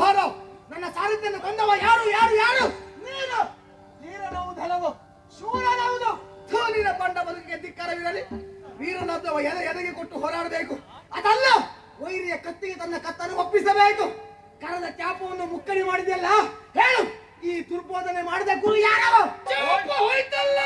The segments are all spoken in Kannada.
ಭಾರವ್ ನನ್ನ ಸಾರಥ್ಯನ ಕೊಂದವ ಯಾರು ಯಾರು ಯಾರು? ನೀನು. ನೀರನವುದು ಹಲವು ಶೂರನವುದು ನಿನ್ನ ಪಂಡ ಬದುಕಿಗೆ ಧಿಕ್ಕಾರವಿರಲಿ. ವೀರನದ್ದವ ಎದೆ ಎದೆಗೆ ಕೊಟ್ಟು ಹೋರಾಡಬೇಕು. ಅದಲ್ಲ ವೈರಿಯ ಕತ್ತಿಗೆ ತನ್ನ ಕತ್ತನ್ನು ಒಪ್ಪಿಸಬೇಕು. ಕರದ ಚಾಪವನ್ನು ಮುಕ್ಕಣಿ ಮಾಡಿದೆಯಲ್ಲ? ಹೇಳು ಈ ದುರ್ಬೋಧನೆ ಮಾಡಿದ ಗುರು ಯಾರವ ಹೋಯ್ತಲ್ಲ.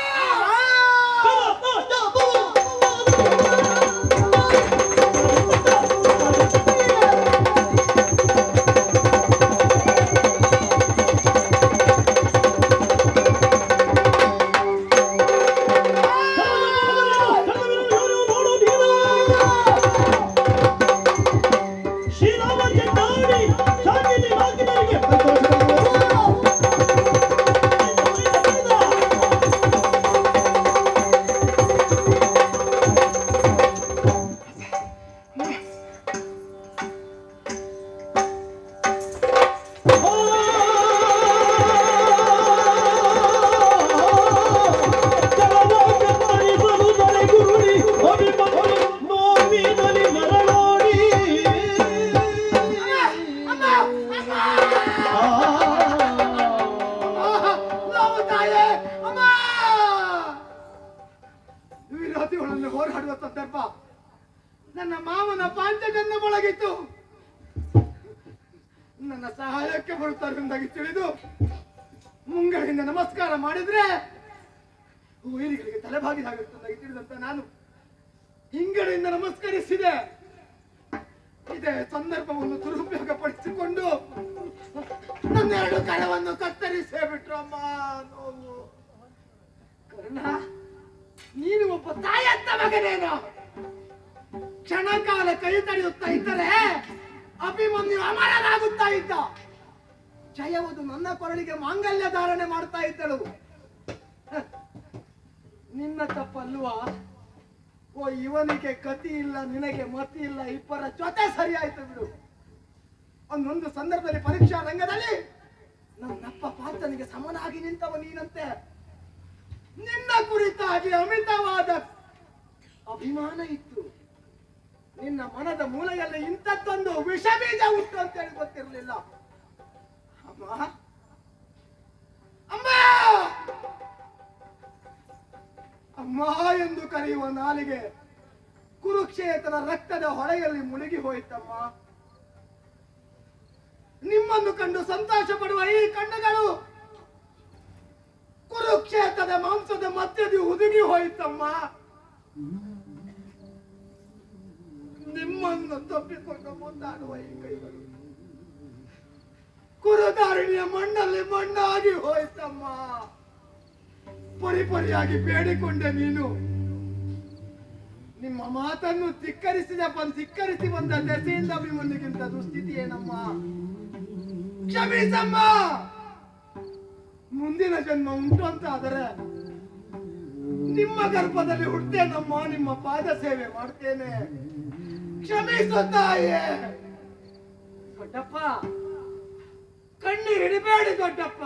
ವಿರೋಧಿಗಳನ್ನು ಹೋರಾಡುವ ಸಂದರ್ಭ ನನ್ನ ಮಾವನ ಪಾಂಚಜನ್ಯ ಮೊಳಗಿತ್ತು. ನನ್ನ ಸಹಾಯಕ್ಕೆ ಬರುತ್ತಾರೆ ಎಂದಾಗಿ ತಿಳಿದು ಮುಂಗಡೆಯಿಂದ ನಮಸ್ಕಾರ ಮಾಡಿದ್ರೆ ವೈರಿಗಳಿಗೆ ತಲೆಬಾಗಿದಾಗುತ್ತಂದಾಗಿ ತಿಳಿದಂತ ನಾನು ಹಿಂಗಡೆಯಿಂದ ನಮಸ್ಕರಿಸಿದೆ. ಇದೇ ಸಂದರ್ಭವನ್ನು ದುರುಪಯೋಗ ಪಡಿಸಿಕೊಂಡು ನನ್ನೆರಡು ಕರವನ್ನು ಕತ್ತರಿಸೇ ಬಿಟ್ರಮ್ಮ ಕ್ಷಣ ಕಾಲ ಕೈ ತಡೆಯುತ್ತಾ ಇದ್ದರೆ ಅಭಿಮನ್ಯು ಅಮರನಾಗುತ್ತಾ ಇದ್ದ. ಜಯವದು ನನ್ನ ಕೊರಳಿಗೆ ಮಾಂಗಲ್ಯ ಧಾರಣೆ ಮಾಡ್ತಾ ಇದ್ದಳು. ನಿನ್ನ ತಪ್ಪಲ್ವ? ಓ, ಇವನಿಗೆ ಗತಿ ಇಲ್ಲ, ನಿನಗೆ ಮತಿ ಇಲ್ಲ, ಇಬ್ಬರ ಜೊತೆ ಸರಿಯಾಯ್ತು ಬಿಡು. ಒಂದೊಂದು ಸಂದರ್ಭದಲ್ಲಿ ಪರೀಕ್ಷಾ ರಂಗದಲ್ಲಿ ನನ್ನಪ್ಪ ಪಾತ್ರನಿಗೆ ಸಮನಾಗಿ ನಿಂತವ ನೀನಂತೆ. ನಿನ್ನ ಕುರಿತಾಗಿ ಅಮಿತವಾದ ಅಭಿಮಾನ ಇತ್ತು. ನಿನ್ನ ಮನದ ಮೂಲೆಯಲ್ಲಿ ಇಂಥದ್ದೊಂದು ವಿಷ ಬೀಜ ಉಂಟು ಅಂತ ಹೇಳಿ ಗೊತ್ತಿರಲಿಲ್ಲ. ಅಮ್ಮ. ಅಮ್ಮ! ಅಮ್ಮ ಎಂದು ಕರೆಯುವ ನಾಲಿಗೆ ಕುರುಕ್ಷೇತ್ರ ರಕ್ತದ ಹೊಳೆಯಲ್ಲಿ ಮುಳುಗಿ ಹೋಯಿತಮ್ಮ. ನಿಮ್ಮನ್ನು ಕಂಡು ಸಂತೋಷ ಪಡುವ ಈ ಕಣ್ಣುಗಳು ಕುರುಕ್ಷೇತ್ರದ ಮಾಂಸದ ಮಧ್ಯದಿ ಹುದುಗಿ ಹೋಯಿತಮ್ಮ. ನಿಮ್ಮನ್ನು ತಪ್ಪಿಕೊಂಡು ಮುಂದಾಡುವ ಈ ಕೈಗಳು. ಮಣ್ಣಲ್ಲಿ ಮಣ್ಣಾಗಿ ಹೋಯ್ತಮ್ಮ. ಪರಿಪರಿಯಾಗಿ ಬೇಡಿಕೊಂಡೆ ನೀನು. ನಿಮ್ಮ ಮಾತನ್ನು ಧಿಕ್ಕರಿಸಿದ ಬಂದ್ ಧಿಕ್ಕರಿಸಿ ಬಂದ ದೆಸೆಯಿಂದ ಅಭಿಮನ್ಯುಗಿಂತ ದುಸ್ಥಿತಿ ಏನಮ್ಮ? ಕ್ಷಮಿಸಮ್ಮ! ಮುಂದಿನ ಜನ್ಮ ಉಂಟು ಅಂತ ಆದರೆ ನಿಮ್ಮ ಗರ್ಭದಲ್ಲಿ ಹುಟ್ಟೇನಮ್ಮ ನಿಮ್ಮ ಪಾದ ಸೇವೆ ಮಾಡ್ತೇನೆ. ಕ್ಷಮಿಸು ತಾಯೇ ದೊಡ್ಡಪ್ಪ, ಕಣ್ಣು ಹಿಡಿಬೇಡಿ ದೊಡ್ಡಪ್ಪ.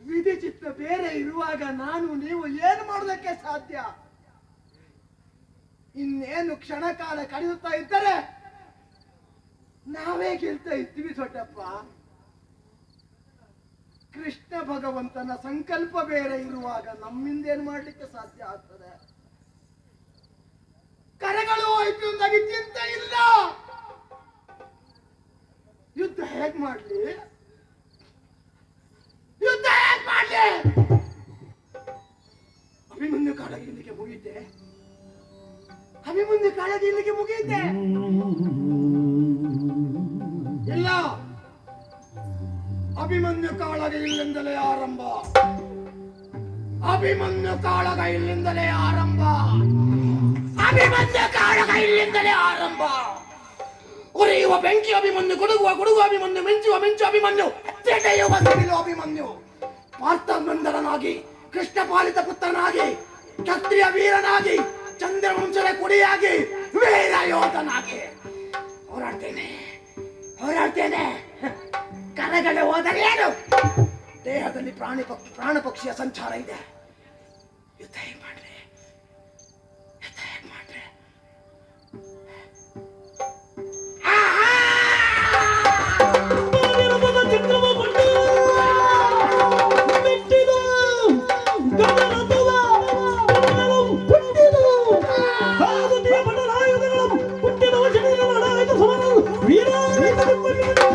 ವಿಧಿ ಚಿತ್ತ ಬೇರೆ ಇರುವಾಗ ನಾನು ನೀವು ಏನು ಮಾಡೋದಕ್ಕೆ ಸಾಧ್ಯ? ಇನ್ನೇನು ಕ್ಷಣ ಕಾಲ ಕಳೆಯುತ್ತಾ ಇದ್ದರೆ ನಾವೇ ಗೆಲ್ತಾ ಇದ್ದೀವಿ ದೊಡ್ಡಪ್ಪ. ಕೃಷ್ಣ ಭಗವಂತನ ಸಂಕಲ್ಪ ಬೇರೆ ಇರುವಾಗ ನಮ್ಮಿಂದೇನು ಮಾಡ್ಲಿಕ್ಕೆ ಸಾಧ್ಯ ಆಗ್ತದೆ? ಕರೆಗಳು ನನಗೆ ಚಿಂತೆ ಇಲ್ಲ. ಯುದ್ಧ ಹೇಗ್ ಮಾಡ್ಲಿ? ಯುದ್ಧ ಹೇಗ್ ಮಾಡ್ಲಿ? ಅಭಿಮನ್ಯು ಕಾಳಗ ಇಲ್ಲಿಗೆ ಮುಗಿದ್ದೆ ಅಭಿಮನ್ಯು ಕಾಳಗ ಇಲ್ಲಿಗೆ ಮುಗಿದ್ದೆ ಇಲ್ಲ. ಅಭಿಮನ್ಯು ಕಾಳಗ ಇಲ್ಲಿಂದಲೇ ಆರಂಭ. ಅಭಿಮನ್ಯು ಕಾಳಗ ಇಲ್ಲಿಂದಲೇ ಆರಂಭ. ಅಭಿಮನ್ಯು ಕಾಳಗ ಇಲ್ಲಿಂದಲೇ ಆರಂಭ. ಉರಿಯುವ ಬೆಂಕಿ ಅಭಿಮನ್ಯು ಗುಡುಗುವ ಗುಡುಗು ಅಭಿಮನ್ಯು, ಮಿಂಚುವ, ಮಿಂಚು ಅಭಿಮನ್ಯು ತೆಗೆಯುವ ಸಿಡಿಲು ಅಭಿಮನ್ಯು. ಪಾರ್ಥನಂದನಾಗಿ ಕೃಷ್ಣ ಪಾಲಿತ ಪುತ್ರನಾಗಿ, ಕ್ಷತ್ರಿಯ ವೀರನಾಗಿ ಚಂದ್ರವಂಶರ ಕುಡಿಯಾಗಿ, ವೀರ ಯೋಧನಾಗಿ. ಹೋರಾಡ್ತೇನೆ ಹೋರಾಡ್ತೇನೆ. ಕರೆಗಡೆ ಹೋದರೆ ಏನು? ದೇಹದಲ್ಲಿ ಪ್ರಾಣಿ ಪಕ್ಷಿ ಪ್ರಾಣ ಪಕ್ಷಿಯ ಸಂಚಾರ ಇದೆ. look at the